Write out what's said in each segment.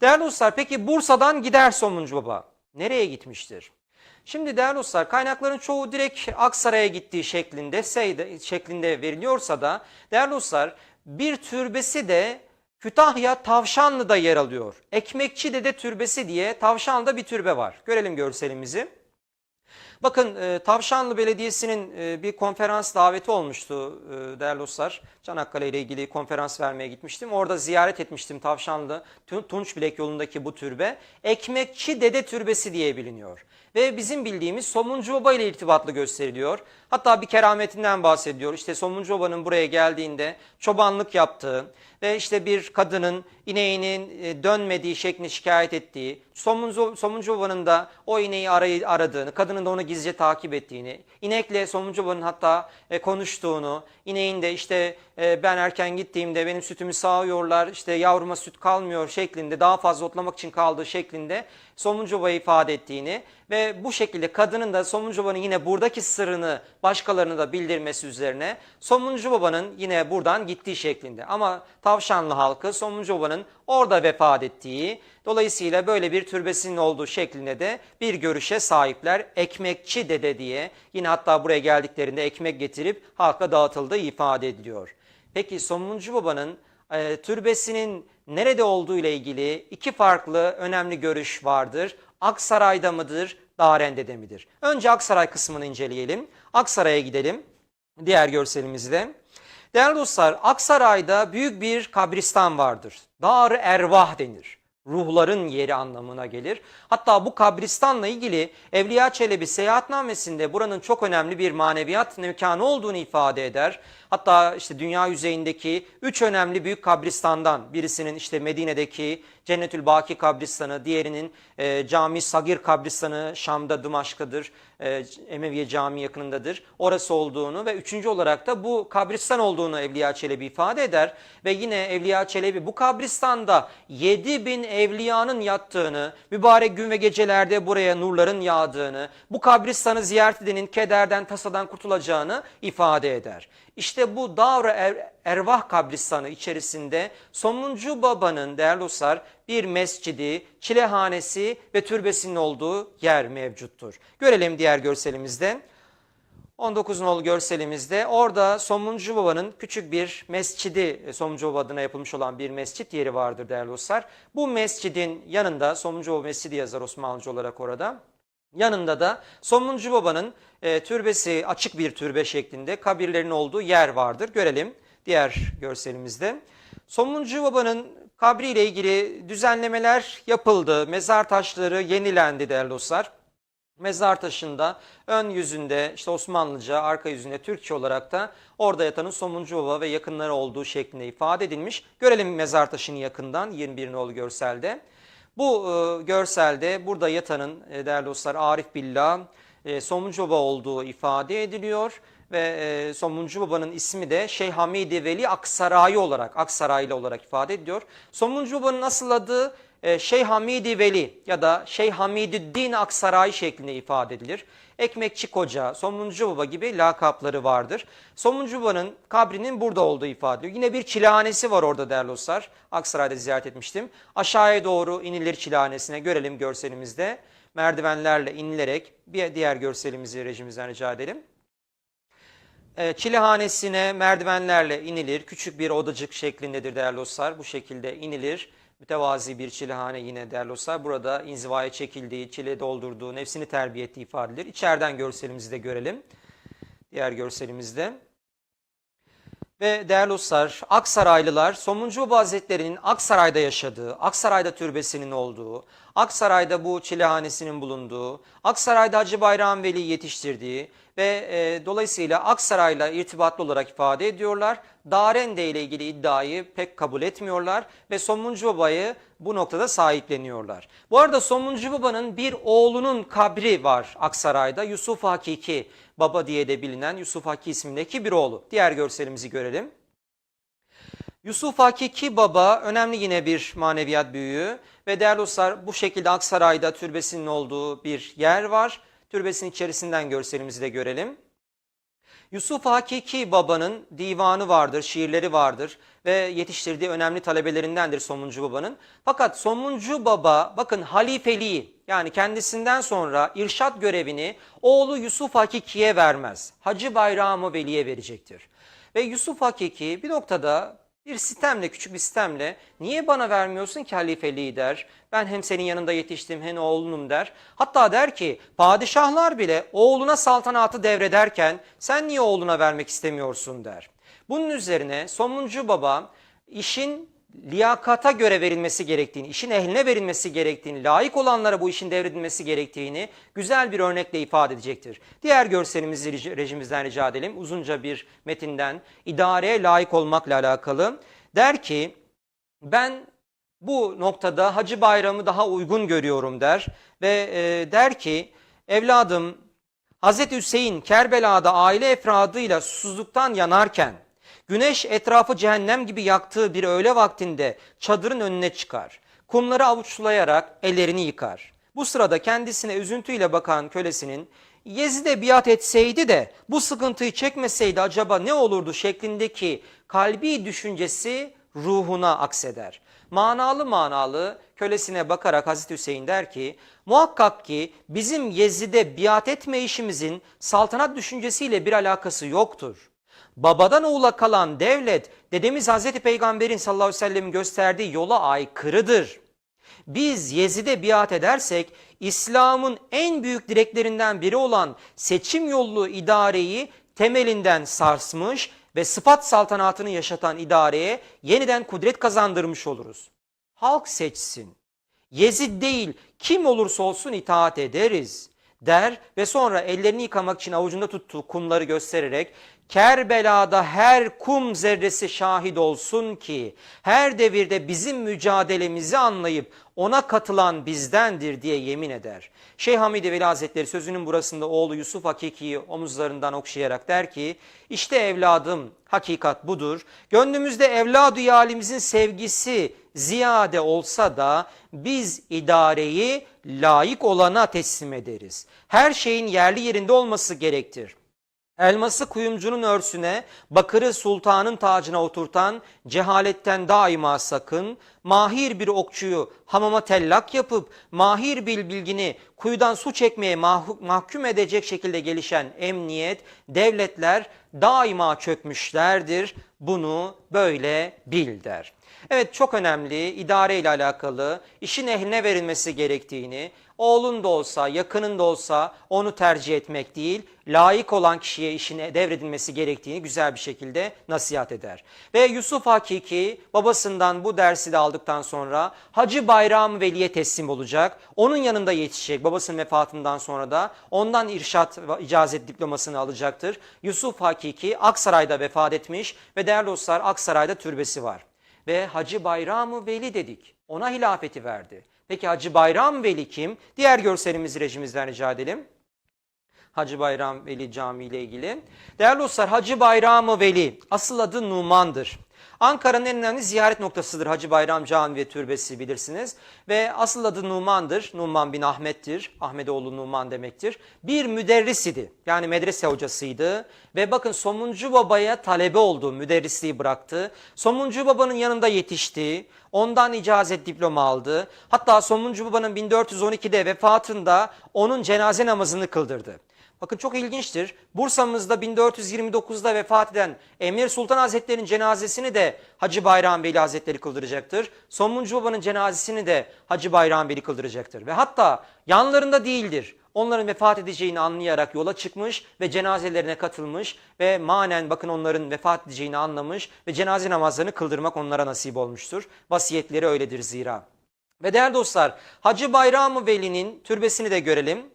Değerli dostlar peki Bursa'dan gider Somuncu Baba. Nereye gitmiştir? Şimdi değerli dostlar kaynakların çoğu direkt Aksaray'a gittiği şeklinde seyde, şeklinde veriliyorsa da değerli dostlar bir türbesi de Kütahya Tavşanlı'da yer alıyor. Ekmekçi Dede Türbesi diye Tavşanlı'da bir türbe var. Görelim görselimizi. Bakın e, Tavşanlı Belediyesi'nin e, bir konferans daveti olmuştu e, değerli dostlar. Çanakkale ile ilgili konferans vermeye gitmiştim. Orada ziyaret etmiştim Tavşanlı Tun- Tunçbilek yolundaki bu türbe. Ekmekçi Dede Türbesi diye biliniyor. Ve bizim bildiğimiz Somuncu Baba ile irtibatlı gösteriliyor. Hatta bir kerametinden bahsediyor. İşte Somuncu Baba'nın buraya geldiğinde çobanlık yaptığı ve işte bir kadının ineğinin e, dönmediği şeklinde şikayet ettiği, Somuncu, Somuncu Baba'nın da o ineği arayı, aradığını, kadının da onu gizlice takip ettiğini, inekle Somuncu Baba'nın hatta e, konuştuğunu, ineğin de işte e, ben erken gittiğimde benim sütümü sağıyorlar, işte yavruma süt kalmıyor şeklinde, daha fazla otlamak için kaldığı şeklinde Somuncu Baba'yı ifade ettiğini ve bu şekilde kadının da Somuncu yine buradaki sırrını başkalarına da bildirmesi üzerine Somuncu Baba'nın yine buradan gittiği şeklinde. Ama Tavşanlı halkı Somuncu Baba'nın orada vefat ettiği, dolayısıyla böyle bir türbesinin olduğu şeklinde de bir görüşe sahipler. Ekmekçi dede diye yine hatta buraya geldiklerinde ekmek getirip halka dağıtıldığı ifade ediliyor. Peki Somuncu Baba'nın e, türbesinin nerede olduğu ile ilgili iki farklı önemli görüş vardır. Aksaray'da mıdır, Darende'de midir? Önce Aksaray kısmını inceleyelim. Aksaray'a gidelim. Diğer görselimizde. Değerli dostlar, Aksaray'da büyük bir kabristan vardır. Dar Ervah denir. Ruhların yeri anlamına gelir. Hatta bu kabristanla ilgili Evliya Çelebi seyahatnamesinde buranın çok önemli bir maneviyat mekanı olduğunu ifade eder. Hatta işte dünya yüzeyindeki üç önemli büyük kabristandan birisinin işte Medine'deki Cennetül Baki kabristanı, diğerinin e, Cami Sagir kabristanı Şam'da Dımaşk'tadır, e, Emeviye Camii yakınındadır. Orası olduğunu ve üçüncü olarak da bu kabristan olduğunu Evliya Çelebi ifade eder. Ve yine Evliya Çelebi bu kabristanda 7 bin evliyanın yattığını, mübarek gün ve gecelerde buraya nurların yağdığını, bu kabristanı ziyaret edenin kederden, tasadan kurtulacağını ifade eder. İşte bu Davr Er- Ervah kabristanı içerisinde Somuncu Baba'nın değerli dostlar bir mescidi, çilehanesi ve türbesinin olduğu yer mevcuttur. Görelim diğer görselimizde. 19 nolu görselimizde orada Somuncu Baba'nın küçük bir mescidi, e, Somuncu Baba adına yapılmış olan bir mescit yeri vardır değerli dostlar. Bu mescidin yanında Somuncu Baba Mescidi yazar Osmanlıca olarak orada. Yanında da Somuncu Baba'nın e, türbesi açık bir türbe şeklinde kabirlerin olduğu yer vardır. Görelim diğer görselimizde. Somuncu Baba'nın kabriyle ilgili düzenlemeler yapıldı. Mezar taşları yenilendi değerli dostlar. Mezar taşında ön yüzünde işte Osmanlıca, arka yüzünde Türkçe olarak da orada yatanın Somuncu Baba ve yakınları olduğu şeklinde ifade edilmiş. Görelim mezar taşını yakından 21 nolu görselde. Bu e, görselde burada yatanın e, değerli dostlar Arif Billah, e, Somuncu Baba olduğu ifade ediliyor. Ve e, Somuncu Baba'nın ismi de Şeyh Hamidi Veli Aksarayı olarak, Aksaraylı olarak ifade ediyor. Somuncu Baba'nın asıl adı e, Şeyh Hamidi Veli ya da Şeyh Hamidüddin Aksaray şeklinde ifade edilir. Ekmekçi Koca, Somuncu Baba gibi lakapları vardır. Somuncu Baba'nın kabrinin burada olduğu ifade ediyor. Yine bir çilehanesi var orada değerli dostlar. Aksaray'da ziyaret etmiştim. Aşağıya doğru inilir çilehanesine görelim görselimizde. Merdivenlerle inilerek bir diğer görselimizi rejimizden rica edelim. E, Çilehanesine merdivenlerle inilir. Küçük bir odacık şeklindedir değerli dostlar. Bu şekilde inilir. Mütevazi bir çilehane yine değerli dostlar. Burada inzivaya çekildiği, çile doldurduğu, nefsini terbiye ettiği ifade edilir. İçeriden görselimizi de görelim. Diğer görselimizde. Ve değerli dostlar, Aksaraylılar Somuncu Hazretleri'nin Aksaray'da yaşadığı, Aksaray'da türbesinin olduğu, Aksaray'da bu çilehanesinin bulunduğu, Aksaray'da Hacı Bayram Veli yetiştirdiği ve e, dolayısıyla Aksaray'la irtibatlı olarak ifade ediyorlar. Darende ile ilgili iddiayı pek kabul etmiyorlar ve Somuncu Baba'yı bu noktada sahipleniyorlar. Bu arada Somuncu Baba'nın bir oğlunun kabri var Aksaray'da. Yusuf Hakiki Baba diye de bilinen Yusuf Hakiki ismindeki bir oğlu. Diğer görselimizi görelim. Yusuf Hakiki Baba önemli yine bir maneviyat büyüğü ve değerli dostlar bu şekilde Aksaray'da türbesinin olduğu bir yer var. Türbesinin içerisinden görselimizi de görelim. Yusuf Hakiki Baba'nın divanı vardır, şiirleri vardır ve yetiştirdiği önemli talebelerindendir Somuncu Baba'nın. Fakat Somuncu Baba bakın halifeliği yani kendisinden sonra irşat görevini oğlu Yusuf Hakiki'ye vermez. Hacı Bayramı Veli'ye verecektir. Ve Yusuf Hakiki bir noktada bir sistemle, küçük bir sistemle niye bana vermiyorsun ki halifeliği der. Ben hem senin yanında yetiştim hem oğlunum der. Hatta der ki padişahlar bile oğluna saltanatı devrederken sen niye oğluna vermek istemiyorsun der. Bunun üzerine Somuncu Baba işin liyakata göre verilmesi gerektiğini, işin ehline verilmesi gerektiğini, layık olanlara bu işin devredilmesi gerektiğini güzel bir örnekle ifade edecektir. Diğer görselimizi rejimizden rica edelim. Uzunca bir metinden idareye layık olmakla alakalı. Der ki ben bu noktada Hacı Bayramı daha uygun görüyorum der ve e, der ki evladım Hazreti Hüseyin Kerbela'da aile efradıyla susuzluktan yanarken güneş etrafı cehennem gibi yaktığı bir öğle vaktinde çadırın önüne çıkar. Kumları avuçlayarak ellerini yıkar. Bu sırada kendisine üzüntüyle bakan kölesinin Yezid'e biat etseydi de bu sıkıntıyı çekmeseydi acaba ne olurdu şeklindeki kalbi düşüncesi ruhuna akseder. Manalı manalı kölesine bakarak Hazreti Hüseyin der ki muhakkak ki bizim Yezid'e biat etme işimizin saltanat düşüncesiyle bir alakası yoktur. Babadan oğula kalan devlet dedemiz Hazreti Peygamber'in sallallahu aleyhi ve sellem'in gösterdiği yola aykırıdır. Biz Yezid'e biat edersek İslam'ın en büyük direklerinden biri olan seçim yollu idareyi temelinden sarsmış ve sıfat saltanatını yaşatan idareye yeniden kudret kazandırmış oluruz. Halk seçsin. Yezid değil kim olursa olsun itaat ederiz der ve sonra ellerini yıkamak için avucunda tuttuğu kumları göstererek Kerbela'da her kum zerresi şahit olsun ki her devirde bizim mücadelemizi anlayıp ona katılan bizdendir diye yemin eder. Şeyh Hamidi Veli Hazretleri sözünün burasında oğlu Yusuf Hakiki'yi omuzlarından okşayarak der ki işte evladım hakikat budur. Gönlümüzde evladı yalimizin sevgisi ziyade olsa da biz idareyi layık olana teslim ederiz. Her şeyin yerli yerinde olması gerektir. Elması kuyumcunun örsüne, bakırı sultanın tacına oturtan, cehaletten daima sakın, mahir bir okçuyu hamama tellak yapıp, mahir bir bilgini kuyudan su çekmeye mah- mahkum edecek şekilde gelişen emniyet, devletler daima çökmüşlerdir. Bunu böyle bil der. Evet çok önemli idare ile alakalı işin ehline verilmesi gerektiğini, oğlun da olsa, yakının da olsa onu tercih etmek değil, layık olan kişiye işine devredilmesi gerektiğini güzel bir şekilde nasihat eder. Ve Yusuf Hakiki babasından bu dersi de aldıktan sonra Hacı Bayram Veli'ye teslim olacak. Onun yanında yetişecek babasının vefatından sonra da ondan irşat icazet diplomasını alacaktır. Yusuf Hakiki Aksaray'da vefat etmiş ve değerli dostlar Aksaray'da türbesi var. Ve Hacı Bayram Veli dedik. Ona hilafeti verdi. Peki Hacı Bayram Veli kim? Diğer görselimizi rejimizden rica edelim. Hacı Bayram Veli Camii ile ilgili. Değerli dostlar Hacı Bayram Veli asıl adı Numan'dır. Ankara'nın en önemli ziyaret noktasıdır Hacı Bayram Camii ve Türbesi bilirsiniz. Ve asıl adı Numan'dır. Numan bin Ahmet'tir. Ahmetoğlu Numan demektir. Bir müderris idi. Yani medrese hocasıydı. Ve bakın Somuncu Baba'ya talebe oldu. Müderrisliği bıraktı. Somuncu Baba'nın yanında yetişti. Ondan icazet diploma aldı. Hatta Somuncu Baba'nın 1412'de vefatında onun cenaze namazını kıldırdı. Bakın çok ilginçtir. Bursa'mızda 1429'da vefat eden Emir Sultan Hazretleri'nin cenazesini de Hacı Bayram Veli Hazretleri kıldıracaktır. Somuncu Baba'nın cenazesini de Hacı Bayram Veli kıldıracaktır. Ve hatta yanlarında değildir. Onların vefat edeceğini anlayarak yola çıkmış ve cenazelerine katılmış ve manen bakın onların vefat edeceğini anlamış ve cenaze namazlarını kıldırmak onlara nasip olmuştur. Vasiyetleri öyledir zira. Ve değerli dostlar Hacı Bayram Veli'nin türbesini de görelim.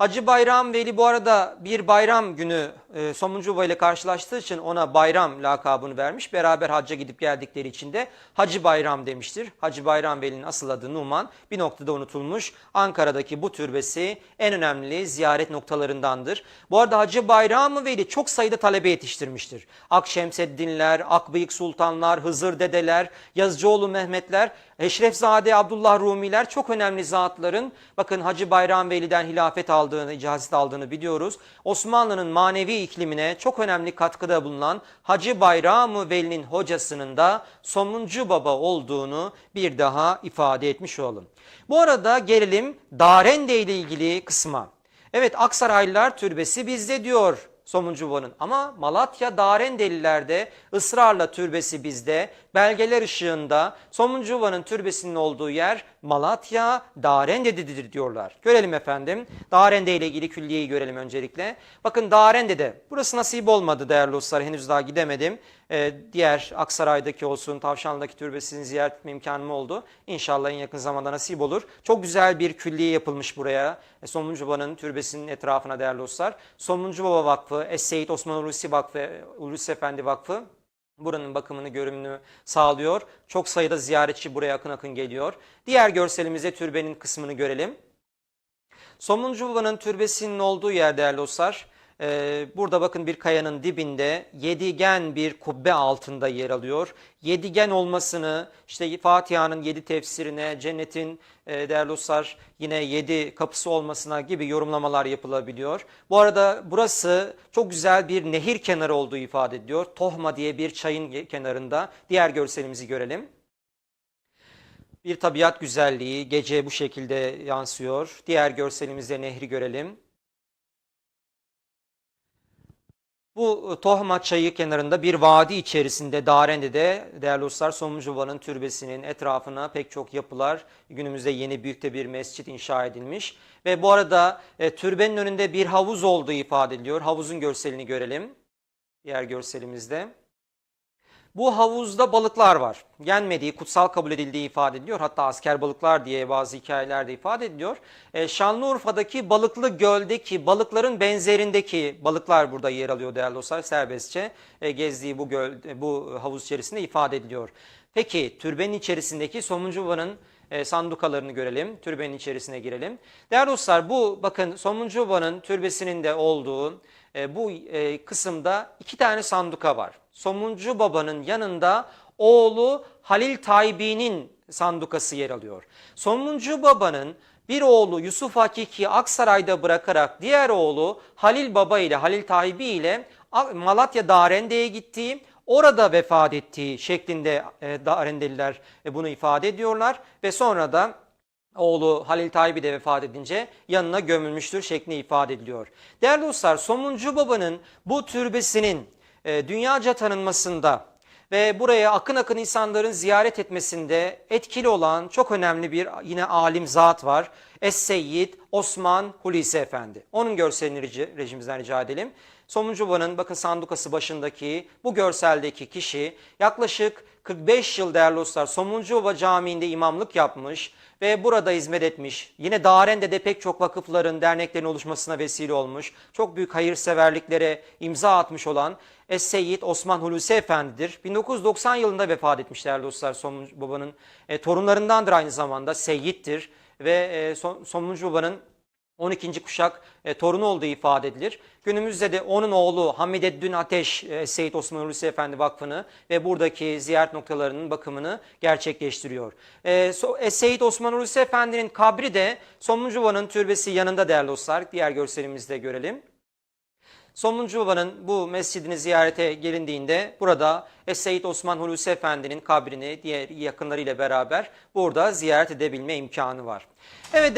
Hacı Bayram Veli bu arada bir bayram günü e, Somuncu Baba ile karşılaştığı için ona bayram lakabını vermiş. Beraber hacca gidip geldikleri için de Hacı Bayram demiştir. Hacı Bayram Veli'nin asıl adı Numan bir noktada unutulmuş. Ankara'daki bu türbesi en önemli ziyaret noktalarındandır. Bu arada Hacı Bayram Veli çok sayıda talebe yetiştirmiştir. Akşemseddinler, Akbıyık Sultanlar, Hızır Dedeler, Yazıcıoğlu Mehmetler Eşrefzade Abdullah Rumiler çok önemli zatların bakın Hacı Bayram Veli'den hilafet aldığını, icazet aldığını biliyoruz. Osmanlı'nın manevi İklimine çok önemli katkıda bulunan Hacı Bayram-ı Veli'nin hocasının da Somuncu Baba olduğunu bir daha ifade etmiş olalım. Bu arada gelelim Darende ile ilgili kısma. Evet Aksaraylılar türbesi bizde diyor Somuncu Baba'nın ama Malatya Darendeliler'de ısrarla türbesi bizde. Belgeler ışığında Somuncu Baba'nın türbesinin olduğu yer Malatya Darende'dedir diyorlar. Görelim efendim. Darende ile ilgili külliyeyi görelim öncelikle. Bakın Darende'de burası nasip olmadı değerli dostlar henüz daha gidemedim. Ee, diğer Aksaray'daki olsun Tavşanlı'daki türbesini ziyaret etme imkanım oldu. İnşallah en yakın zamanda nasip olur. Çok güzel bir külliye yapılmış buraya. E, Somuncu Baba'nın türbesinin etrafına değerli dostlar. Somuncu Baba Vakfı, Es-Seyit Osman Hulusi Vakfı, Hulusi Efendi Vakfı buranın bakımını, görünümünü sağlıyor. Çok sayıda ziyaretçi buraya akın akın geliyor. Diğer görselimizde türbenin kısmını görelim. Somuncu Baba'nın türbesinin olduğu yer değerli dostlar. Ee, burada bakın bir kayanın dibinde yedigen bir kubbe altında yer alıyor. Yedigen olmasını işte Fatiha'nın yedi tefsirine, cennetin e, değerli dostlar yine yedi kapısı olmasına gibi yorumlamalar yapılabiliyor. Bu arada burası çok güzel bir nehir kenarı olduğu ifade ediliyor. Tohma diye bir çayın kenarında. Diğer görselimizi görelim. Bir tabiat güzelliği gece bu şekilde yansıyor. Diğer görselimizde nehri görelim. Bu e, Tohma çayı kenarında bir vadi içerisinde Darende'de değerli dostlar Somuncu türbesinin etrafına pek çok yapılar günümüzde yeni büyükte bir mescit inşa edilmiş. Ve bu arada e, türbenin önünde bir havuz olduğu ifade ediliyor. Havuzun görselini görelim. Diğer görselimizde. Bu havuzda balıklar var. Yenmediği, kutsal kabul edildiği ifade ediliyor. Hatta asker balıklar diye bazı hikayelerde ifade ediliyor. E, Şanlıurfa'daki balıklı göldeki balıkların benzerindeki balıklar burada yer alıyor değerli dostlar. Serbestçe e, gezdiği bu göl, e, bu havuz içerisinde ifade ediliyor. Peki türbenin içerisindeki Somuncu Baba'nın e, sandukalarını görelim. Türbenin içerisine girelim. Değerli dostlar bu bakın Somuncu Baba'nın türbesinin de olduğu e, bu e, kısımda iki tane sanduka var. Somuncu Baba'nın yanında oğlu Halil Taybi'nin sandukası yer alıyor. Somuncu Baba'nın bir oğlu Yusuf Hakiki Aksaray'da bırakarak diğer oğlu Halil Baba ile Halil Taybi ile Malatya Darende'ye gittiği orada vefat ettiği şeklinde e, Darendeliler e, bunu ifade ediyorlar ve sonra da oğlu Halil Taybi de vefat edince yanına gömülmüştür şeklinde ifade ediliyor. Değerli dostlar Somuncu Baba'nın bu türbesinin e, dünyaca tanınmasında ve buraya akın akın insanların ziyaret etmesinde etkili olan çok önemli bir yine alim zat var. Es-Seyyid Osman Hulusi Efendi. Onun görselini rejimizden rica edelim. Somuncu Baba'nın bakın sandukası başındaki bu görseldeki kişi yaklaşık 45 yıl değerli dostlar Somuncu Baba Camii'nde imamlık yapmış ve burada hizmet etmiş. Yine Daren'de de pek çok vakıfların, derneklerin oluşmasına vesile olmuş. Çok büyük hayırseverliklere imza atmış olan Es-Seyyid Osman Hulusi Efendi'dir. 1990 yılında vefat etmiş değerli dostlar Somuncu Baba'nın e, torunlarındandır aynı zamanda Seyyid'dir ve e, Somuncu Baba'nın 12. kuşak e, torunu olduğu ifade edilir. Günümüzde de onun oğlu Hamideddin Ateş e, Seyit Osman Hulusi Efendi Vakfı'nı ve buradaki ziyaret noktalarının bakımını gerçekleştiriyor. E, so, e, Seyit Osman Hulusi Efendi'nin kabri de Somuncuva'nın türbesi yanında değerli dostlar. Diğer görselimizde görelim. Somuncu Baba'nın bu mescidini ziyarete gelindiğinde burada Es-Seyyid Osman Hulusi Efendi'nin kabrini diğer yakınlarıyla beraber burada ziyaret edebilme imkanı var. Evet